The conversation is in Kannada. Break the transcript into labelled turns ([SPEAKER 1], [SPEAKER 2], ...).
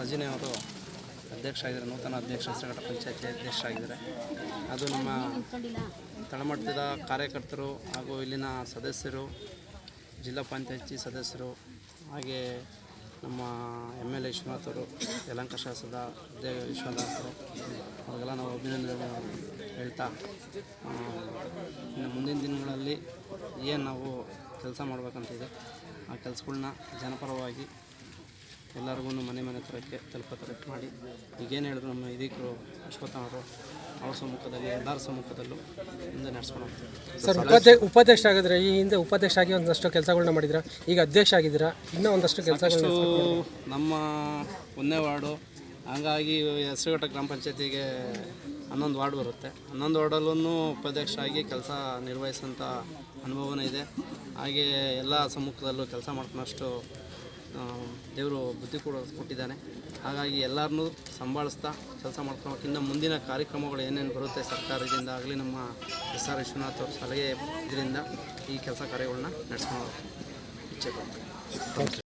[SPEAKER 1] ರಜನಿ ಅವರು ಅಧ್ಯಕ್ಷ ಆಗಿದ್ದಾರೆ, ನೂತನ ಅಧ್ಯಕ್ಷ ಹೆಸರುಘಟ್ಟ ಪಂಚಾಯತಿ ಅಧ್ಯಕ್ಷರಾಗಿದ್ದಾರೆ ಅದು ನಮ್ಮ ತಳಮಟ್ಟದ ಕಾರ್ಯಕರ್ತರು ಹಾಗೂ ಇಲ್ಲಿನ ಸದಸ್ಯರು, ಜಿಲ್ಲಾ ಪಂಚಾಯತಿ ಸದಸ್ಯರು, ಹಾಗೆ ನಮ್ಮ ಎಂ ಎಲ್ ಎ ವಿಶ್ವನಾಥ್ ಅವರು, ಯಲಂಕ ಶಾಸದ ವಿಶ್ವನಾಥ್ ಅವರು, ಅವ್ರಿಗೆಲ್ಲ ನಾವು ಅಭಿನಂದನೆ ಹೇಳ್ತಾ ಇನ್ನು ಮುಂದಿನ ದಿನಗಳಲ್ಲಿ ಏನು ನಾವು ಕೆಲಸ ಮಾಡಬೇಕಂತಿದೆ ಆ ಕೆಲಸಗಳನ್ನ ಜನಪರವಾಗಿ ಎಲ್ಲರಿಗೂ ಮನೆ ಮನೆ ಹತ್ರಕ್ಕೆ ತಲುಪೋ ಥರ ಮಾಡಿ. ಈಗೇನು ಹೇಳಿದ್ರು ನಮ್ಮ ಇದೀಕರು ಅಶ್ವತ್ಥನವರು ಅವ್ರ ಸಮ್ಮುಖದಲ್ಲಿ ಎಲ್ಲರ ಸಮ್ಮುಖದಲ್ಲೂ ಮುಂದೆ ನಡೆಸ್ಕೊಂಡು ಹೋಗ್ತೀವಿ
[SPEAKER 2] ಸರ್ ಉಪಾಧ್ಯಕ್ಷ ಉಪಾಧ್ಯಕ್ಷ ಆಗಿದ್ರೆ ಈ ಹಿಂದೆ ಉಪಾಧ್ಯಕ್ಷ ಆಗಿ ಒಂದಷ್ಟು ಕೆಲಸಗಳನ್ನ ಮಾಡಿದ್ರ ಈಗ ಅಧ್ಯಕ್ಷ ಆಗಿದ್ದೀರಾ? ಇನ್ನೂ ಒಂದಷ್ಟು
[SPEAKER 1] ಕೆಲಸಗಳು ನಮ್ಮ ಒಂದೇ ವಾರ್ಡು ಹಂಗಾಗಿ ಹೆಸರುಘಟ್ಟ ಗ್ರಾಮ ಪಂಚಾಯತಿಗೆ ಹನ್ನೊಂದು ವಾರ್ಡ್ ಬರುತ್ತೆ. ಹನ್ನೊಂದು ವಾರ್ಡಲ್ಲೂ ಉಪಾಧ್ಯಕ್ಷ ಆಗಿ ಕೆಲಸ ನಿರ್ವಹಿಸುವಂಥ ಅನುಭವನೂ ಇದೆ. ಹಾಗೆ ಎಲ್ಲ ಸಮ್ಮುಖದಲ್ಲೂ ಕೆಲಸ ಮಾಡ್ಕೊಳಷ್ಟು ದೇವರು ಬುದ್ಧಿ ಕೂಡ ಕೊಟ್ಟಿದ್ದಾನೆ. ಹಾಗಾಗಿ ಎಲ್ಲರನ್ನೂ ಸಂಭಾಳಿಸ್ತಾ ಕೆಲಸ ಮಾಡ್ಕೊಳಕ್ಕೆ ಇನ್ನು ಮುಂದಿನ ಕಾರ್ಯಕ್ರಮಗಳು ಏನೇನು ಬರುತ್ತೆ ಸರ್ಕಾರದಿಂದ ಆಗಲಿ ನಮ್ಮ ಎಸ್ ಆರ್ ವಿಶ್ವನಾಥ್ ಅವ್ರ ಸಲಹೆ ಇದರಿಂದ ಈ ಕೆಲಸ ಕಾರ್ಯಗಳನ್ನ ನಡೆಸ್ಕೊಂಡು ಇಚ್ಛೆ ಪಡ್ತೀನಿ.